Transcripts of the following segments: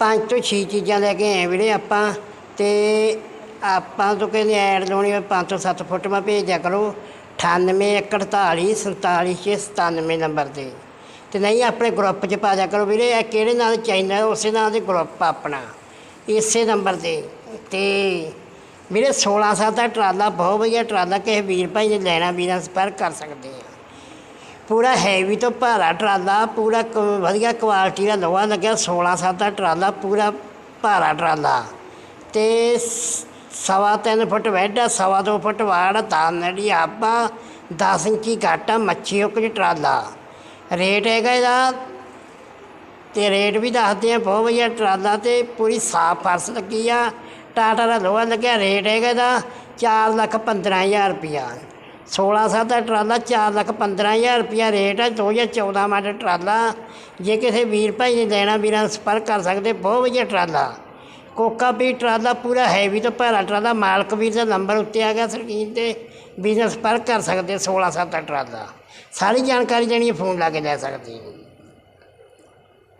ਪੰਜ ਤੋਂ ਛੇ ਚੀਜ਼ਾਂ ਲੈ ਕੇ ਆਏ ਵੀਰੇ ਆਪਾਂ ਤੇ ਆਪਾਂ ਤੋਂ ਕਹਿੰਦੇ ਐਡ ਲਾਉਣੀ ਹੋਵੇ ਪੰਜ ਤੋਂ ਸੱਤ ਫੁੱਟ ਮੈਂ ਭੇਜਿਆ ਕਰੋ। 98 48 47 97 ਨੰਬਰ ਤੇ ਤੇ ਨਹੀਂ, ਆਪਣੇ ਗਰੁੱਪ 'ਚ ਪਾ ਦਿਆ ਕਰੋ ਵੀਰੇ, ਇਹ ਕਿਹੜੇ ਨਾਂ ਦਾ ਚੈਨਲ ਉਸੇ ਨਾਂ ਦੇ ਗਰੁੱਪ ਆਪਣਾ। ਇਸੇ ਨੰਬਰ ਤੇ ਤੇ ਵੀਰੇ 16 ਸਾਲ ਦਾ ਟਰਾਲਾ, ਬਹੁਤ ਵਧੀਆ ਟਰਾਲਾ, ਕਿਸੇ ਵੀਰ ਭਾਈ ਨੇ ਲੈਣਾ, ਵੀਰਾਂ ਸੰਪਰਕ ਕਰ ਸਕਦੇ ਆ। ਪੂਰਾ ਹੈਵੀ ਤੋਂ ਭਾਰਾ ਟਰਾਲਾ, ਪੂਰਾ ਕ- ਵਧੀਆ ਕੁਆਲਿਟੀ ਦਾ ਲੋਹਾ ਲੱਗਿਆ 16 ਸੱਤ ਦਾ ਟਰਾਲਾ, ਪੂਰਾ ਭਾਰਾ ਟਰਾਲਾ। ਤੇ ਸ- ਸਵਾ ਤਿੰਨ ਫੁੱਟ ਵੈਡਾ ਸਵਾ ਦੋ ਫੁੱਟ ਵਾੜ ਤਾਂ ਨੜੀ ਆਪਾ 10 ਇੰਚੀ ਘਾਟਾ ਮੱਛੀ ਉੱਕ ਚ ਟਰਾਲਾ। ਰੇਟ ਹੈਗਾ ਇਹਦਾ, ਤੇ ਰੇਟ ਵੀ ਦੱਸਦੇ ਆ, ਬਹੁਤ ਵਧੀਆ ਟਰਾਲਾ ਤੇ ਪੂਰੀ ਸਾਫ਼ ਫਰਸ਼ ਲੱਗੀ ਆ, ਟਾਟਾ ਦਾ ਲੋਹਾ ਲੱਗਿਆ, ਰੇਟ ਹੈਗਾ ਇਹਦਾ ਚਾਰ ਲੱਖ ਪੰਦਰਾਂ ਹਜ਼ਾਰ ਰੁਪਿਆ 16 ਸਾਲ ਦਾ ਟਰਾਲਾ, ਚਾਰ ਲੱਖ ਪੰਦਰਾਂ ਹਜ਼ਾਰ ਰੁਪਿਆ ਰੇਟ ਹੈ 2014 ਮਾਡਲ ਟਰਾਲਾ। ਜੇ ਕਿਸੇ ਵੀਰ ਭਾਈ ਨੇ ਲੈਣਾ, ਵੀਰਾਂ ਨਾਲ ਸੰਪਰਕ ਕਰ ਸਕਦੇ, ਬਹੁਤ ਵਧੀਆ ਟਰਾਲਾ। ਕੋਕਾ ਵੀ ਟਰਾਲਾ ਪੂਰਾ ਹੈਵੀ ਤੋਂ ਭਾਰਾ ਟਰਾਲਾ, ਮਾਲਕ ਵੀਰ ਦਾ ਨੰਬਰ ਉੱਤੇ ਆ ਗਿਆ ਸਕਰੀਨ ਤੇ, ਵੀਰ ਨਾਲ ਸੰਪਰਕ ਕਰ ਸਕਦੇ 16 ਸਾਲ ਦਾ ਟਰਾਲਾ। ਸਾਰੀ ਜਾਣਕਾਰੀ ਦੇਣੀ ਹੈ, ਫੋਨ ਲਾ ਕੇ ਲੈ ਸਕਦੇ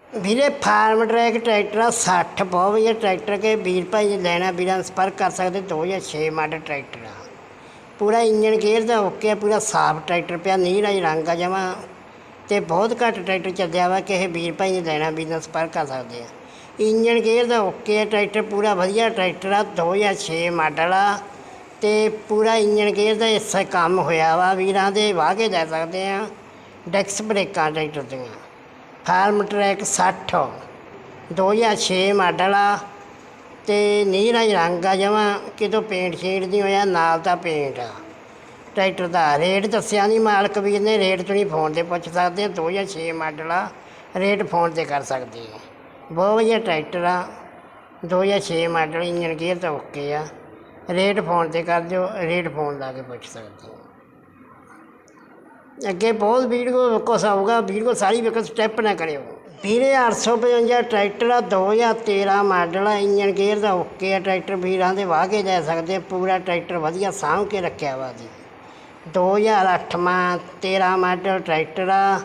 ਵੀਰੇ, ਫਾਰਮ ਟਰੈਕ ਟਰੈਕਟਰ ਆ 60 ਬਹੁਤ ਵਧੀਆ ਟਰੈਕਟਰ ਕੇ ਵੀਰ ਭਾਈ ਜੇ ਲੈਣਾ, ਵੀਰਾਂ ਨਾਲ ਸੰਪਰਕ ਕਰ ਸਕਦੇ 2006 ਮਾਡਲ ਟਰੈਕਟਰ ਆ। ਪੂਰਾ ਇੰਜਨ ਗੇਅਰ ਦਾ ਓਕੇ ਆ, ਪੂਰਾ ਸਾਫ਼ ਟਰੈਕਟਰ ਪਿਆ, ਨੀਲਾ ਹੀ ਰੰਗ ਆ ਜਮਾ। ਤੇ ਬਹੁਤ ਘੱਟ ਟਰੈਕਟਰ ਚੱਲਿਆ ਵਾ ਕਿਸੇ ਵੀਰ ਭਾਈ ਨੇ ਲੈਣਾ ਵੀਰ ਨਾਲ ਸੰਪਰਕ ਕਰ ਸਕਦੇ ਆ। ਇੰਜਨ ਗੇਅਰ ਦਾ ਓਕੇ ਆ, ਟਰੈਕਟਰ ਪੂਰਾ ਵਧੀਆ ਟਰੈਕਟਰ ਆ 2006 ਮਾਡਲ ਆ। ਤੇ ਪੂਰਾ ਇੰਜਨ ਗੇਅਰ ਦਾ ਹਿੱਸਾ ਕੰਮ ਹੋਇਆ ਵਾ, ਵੀਰਾਂ ਦੇ ਵਾਹ ਕੇ ਲੈ ਸਕਦੇ ਆ। ਡੈਕਸ ਬ੍ਰੇਕਾਂ ਟਰੈਕਟਰ ਦੀਆਂ, ਫਾਰਮ ਟਰੈਕ 60 2006 ਮਾਡਲ ਆ। ਤੇ ਨੀਲਾ ਹੀ ਰੰਗ ਆ ਜਮਾਂ, ਕਿਤੋਂ ਪੇਂਟ ਸ਼ੇਡ ਨਹੀਂ ਹੋਇਆ, ਨਾਲ ਤਾਂ ਪੇਂਟ ਆ। ਟਰੈਕਟਰ ਦਾ ਰੇਟ ਦੱਸਿਆ ਨਹੀਂ ਮਾਲਕ ਵੀਰ ਨੇ ਰੇਟ ਤੁਸੀਂ ਫੋਨ ਤੇ ਪੁੱਛ ਸਕਦੇ ਆ 2006 ਮਾਡਲ ਆ, ਰੇਟ ਫੋਨ ਤੇ ਕਰ ਸਕਦੇ ਆ ਬਹੁਤ ਵਧੀਆ ਟਰੈਕਟਰ ਆ 2006 ਮਾਡਲ ਇੰਜਨ ਗੇਅਰ ਤਾਂ ਓਕੇ ਆ। ਰੇਟ ਫੋਨ ਤੇ ਕਰ ਦਿਓ, ਰੇਟ ਫੋਨ ਲਾ ਕੇ ਪੁੱਛ ਸਕਦੇ ਹੋ। ਅੱਗੇ ਬਹੁਤ ਵੀਡੀਓ ਕੁਛ ਆਊਗਾ ਵੀਡੀਓ ਸਾਰੀ ਵੇਖੋ ਸਟੈਪ ਨਾ ਕਰਿਓ। ਵੀਰੇ 855 ਟਰੈਕਟਰ ਆ 2013 ਮਾਡਲ ਆ ਇੰਜਨ ਗੇਅਰ ਦਾ ਓਕੇ ਆ, ਟਰੈਕਟਰ ਵੀਰਾਂ ਦੇ ਵਾਹ ਕੇ ਲੈ ਸਕਦੇ ਪੂਰਾ ਟਰੈਕਟਰ ਵਧੀਆ ਸਾਂਭ ਕੇ ਰੱਖਿਆ ਵਾ ਜੀ। 2008 ਮਾ 13 ਮਾਡਲ ਟਰੈਕਟਰ ਆ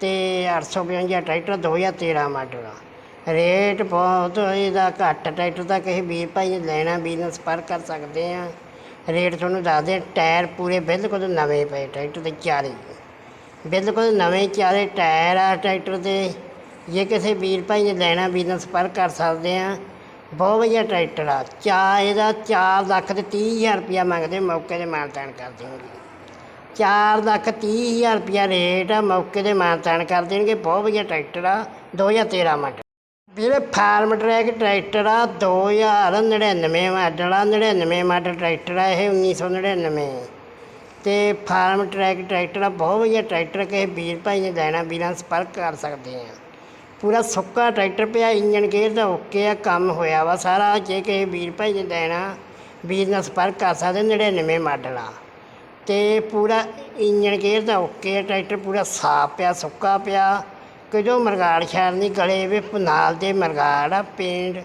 ਤੇ 855 ਟਰੈਕਟਰ 2013 ਮਾਡਲ ਆ। ਰੇਟ ਬਹੁਤ, ਇਹਦਾ ਘੱਟ ਟਰੈਕਟਰ ਦਾ ਕਿਸੇ ਵੀਰ ਭਾਈ ਲੈਣਾ ਵੀਰ ਪਰ ਕਰ ਸਕਦੇ ਆ। ਰੇਟ ਤੁਹਾਨੂੰ ਦੱਸਦੇ ਆ ਟਾਇਰ ਪੂਰੇ ਬਿਲਕੁਲ ਨਵੇਂ ਪਏ ਟਰੈਕਟਰ ਦੇ ਚਾਰੇ। ਬਿਲਕੁਲ ਨਵੇਂ ਚਾਰੇ ਟਾਇਰ ਆ ਟਰੈਕਟਰ ਦੇ। ਜੇ ਕਿਸੇ ਵੀਰ ਭਾਈ ਨੇ ਲੈਣਾ, ਵੀਰ ਨਾਲ ਸੰਪਰਕ ਕਰ ਸਕਦੇ ਆ। ਬਹੁਤ ਵਧੀਆ ਟਰੈਕਟਰ ਆ। ਚਾ ਇਹਦਾ 4 ਲੱਖ ਤੇ 30 ਹਜ਼ਾਰ ਰੁਪਇਆ ਮੰਗਦੇ ਮੌਕੇ ਤੇ ਮਾਨਤਾਨ ਕਰ ਦੇਣਗੇ 4 ਲੱਖ 30 ਹਜ਼ਾਰ ਰੁਪਇਆ ਰੇਟ ਆ, ਮੌਕੇ ਤੇ ਮਾਨਤਾਨ ਕਰ ਦੇਣਗੇ ਬਹੁਤ ਵਧੀਆ ਟਰੈਕਟਰ ਆ 2013 ਮਾਡਲ। ਵੀਰੇ, ਫਾਰਮ ਟਰੈਕ ਟਰੈਕਟਰ ਆ 2099 ਮਾਡਲ ਆ 99 ਮਾਡਲ ਟਰੈਕਟਰ ਆ, ਇਹ 1999 ਤੇ ਫਾਰਮ ਟਰੈਕ ਟਰੈਕਟਰ ਆ, ਬਹੁਤ ਵਧੀਆ ਟਰੈਕਟਰ ਕਿਸੇ ਵੀਰ ਭਾਈ ਨੇ ਲੈਣਾ, ਵੀਰਾਂ ਸੰਪਰਕ ਕਰ ਸਕਦੇ ਆ। ਪੂਰਾ ਸੁੱਕਾ ਟਰੈਕਟਰ ਪਿਆ ਇੰਜਨ ਗੇਅਰ ਦਾ ਓਕੇ ਆ, ਕੰਮ ਹੋਇਆ ਵਾ ਸਾਰਾ। ਜੇ ਕਿਸੇ ਵੀਰ ਭਾਈ ਨੇ ਲੈਣਾ ਵੀਰ ਨਾਲ ਸੰਪਰਕ ਕਰ ਸਕਦੇ 99 ਮਾਡਲ ਆ। ਤੇ ਪੂਰਾ ਇੰਜਨ ਗੇਅਰ ਦਾ ਓਕੇ ਆ, ਟਰੈਕਟਰ ਪੂਰਾ ਸਾਫ਼ ਪਿਆ, ਸੁੱਕਾ ਪਿਆ। ਕਿਜੋ ਮਰਗਾੜ ਛਾਲ ਨਹੀਂ, ਗਲੇ ਵੀ ਨਾਲ ਦੇ ਮਰਗਾੜ ਆ, ਪੇਂਟ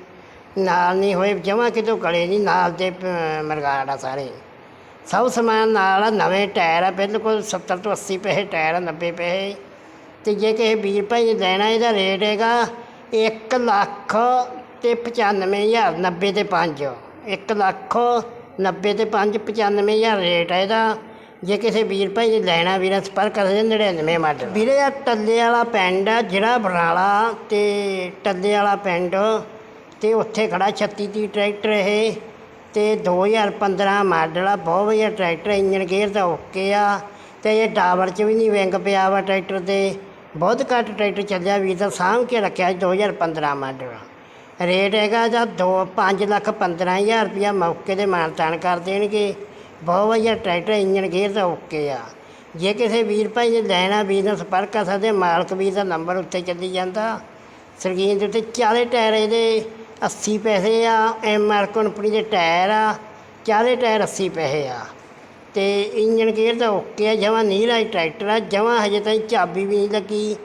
ਨਾਲ ਨਹੀਂ ਹੋਏ, ਜਮਾ ਕਿਤੋਂ ਗਲੇ ਨਹੀਂ, ਨਾਲ ਦੇ ਪ- ਮਰਗਾੜ ਆ ਸਾਰੇ। ਸਭ ਸਮਾਨ ਨਾਲ ਆ, ਨਵੇਂ ਟਾਇਰ ਆ, ਬਿਲਕੁਲ 70 ਤੋਂ 80 ਪੈਸੇ, ਟਾਇਰ ਆ 90 ਪੈਸੇ। ਤੇ ਜੇ ਕਿਸੇ ਵੀਰ ਭਾਈ ਨੇ ਲੈਣਾ ਇਹਦਾ ਰੇਟ ਹੈਗਾ 1 ਲੱਖ ਤੇ 95000 90 ਤੇ 5 1 ਲੱਖ 90 ਤੇ 5 95000 ਰੇਟ ਹੈ ਇਹਦਾ। ਜੇ ਕਿਸੇ ਵੀਰ ਭਾਈ ਨੇ ਲੈਣਾ ਵੀਰਾਂ, ਸੰਪਰਕ ਕਰ ਸਕਦੇ 99 ਮਾਡਲ। ਵੀਰੇ ਆ ਟੱਲੇ ਵਾਲਾ ਪਿੰਡ ਆ, ਜਿਹੜਾ ਬਰਨਾਲਾ ਤੇ ਟੱਲੇ ਵਾਲਾ ਪਿੰਡ। ਤੇ ਉੱਥੇ ਖੜਾ 36 ਦੀ ਟਰੈਕਟਰ ਇਹ। ਤੇ 2015 ਮਾਡਲ ਆ, ਬਹੁਤ ਵਧੀਆ ਟਰੈਕਟਰ ਇੰਜਨ ਗੇਅਰ ਦਾ ਓਕੇ ਆ। ਤੇ ਇਹ ਡਾਵਰ 'ਚ ਵੀ ਨਹੀਂ ਵਿੰਗ ਪਿਆ ਵਾ ਟਰੈਕਟਰ ਤੇ। ਬਹੁਤ ਘੱਟ ਟਰੈਕਟਰ ਚੱਲਿਆ ਵੀਰ ਦਾ ਸਾਂਭ ਕੇ ਰੱਖਿਆ ਸੀ 2015 ਮਾਡਲ। ਰੇਟ ਹੈਗਾ ਜਾਂ 2 5 ਲੱਖ 15000 ਰੁਪਇਆ ਮੌਕੇ ਤੇ ਮਾਨਤਾਨ ਕਰ ਦੇਣਗੇ। ਬਹੁਤ ਵਧੀਆ ਟਰੈਕਟਰ ਇੰਜਨ ਗੇਅਰ ਦਾ ਓਕੇ ਆ। ਜੇ ਕਿਸੇ ਵੀਰ ਭਾਈ ਨੇ ਲੈਣਾ, ਵੀਰ ਨਾਲ ਸੰਪਰਕ ਕਰ ਸਕਦੇ ਮਾਲਕ ਵੀਰ ਦਾ ਨੰਬਰ ਉੱਤੇ ਚੱਲੀ ਜਾਂਦਾ। ਸਰਗੀਨ ਦੇ ਉੱਤੇ ਚਾਰੇ ਟਾਇਰ ਇਹਦੇ 80 ਪੈਸੇ ਆ, ਐਮ ਆਰ ਕੰਪਨੀ ਦੇ ਟਾਇਰ ਆ ਚਾਰੇ ਟਾਇਰ 80 ਪੈਸੇ ਆ। ਤੇ ਇੰਜਨ ਗੇਅਰ ਤਾਂ ਓਕੇ ਆ ਜਮਾਂ ਨੀਲਾ ਹੀ ਟਰੈਕਟਰ ਆ ਜਮਾਂ ਹਜੇ ਤਾਈਂ ਚਾਬੀ ਵੀ ਨਹੀਂ ਲੱਗੀ।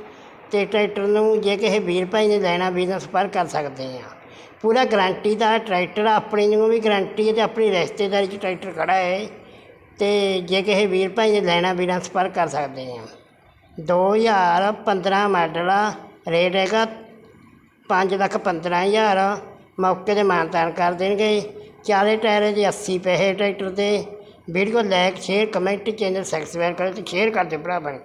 ਤੇ ਟਰੈਕਟਰ ਨੂੰ ਜੇ ਕਿਸੇ ਵੀਰ ਭਾਈ ਨੇ ਲੈਣਾ ਵੀਰ ਨਾਲ ਸੰਪਰਕ ਕਰ ਸਕਦੇ ਆ। ਪੂਰਾ ਗਾਰੰਟੀ ਦਾ ਟਰੈਕਟਰ ਆ, ਆਪਣੀ ਨੂੰ ਵੀ ਗਾਰੰਟੀ ਹੈ ਤੇ ਆਪਣੀ ਰਿਸ਼ਤੇਦਾਰੀ 'ਚ ਟਰੈਕਟਰ ਖੜਾ ਹੈ। ਤੇ ਜੇ ਕਿਸੇ ਵੀਰ ਭਾਈ ਨੇ ਲੈਣਾ ਵੀਰ ਨਾਲ ਸੰਪਰਕ ਕਰ ਸਕਦੇ ਆ। 2015 ਮਾਡਲ ਆ ਰੇਟ ਹੈਗਾ ਪੰਜ ਲੱਖ ਪੰਦਰਾਂ ਹਜ਼ਾਰ। ਮੌਕੇ ਤੇ ਮਾਨਤਾਨ ਕਰ ਦੇਣਗੇ। ਚਾਰੇ ਟਾਇਰ ਦੇ 80 ਪੈਸੇ ਟਰੈਕਟਰ ਦੇ video like share comment channel subscribe ਕਰੋ ਅਤੇ ਸ਼ੇਅਰ ਕਰ ਦਿਓ ਭਰਾ ਬਣ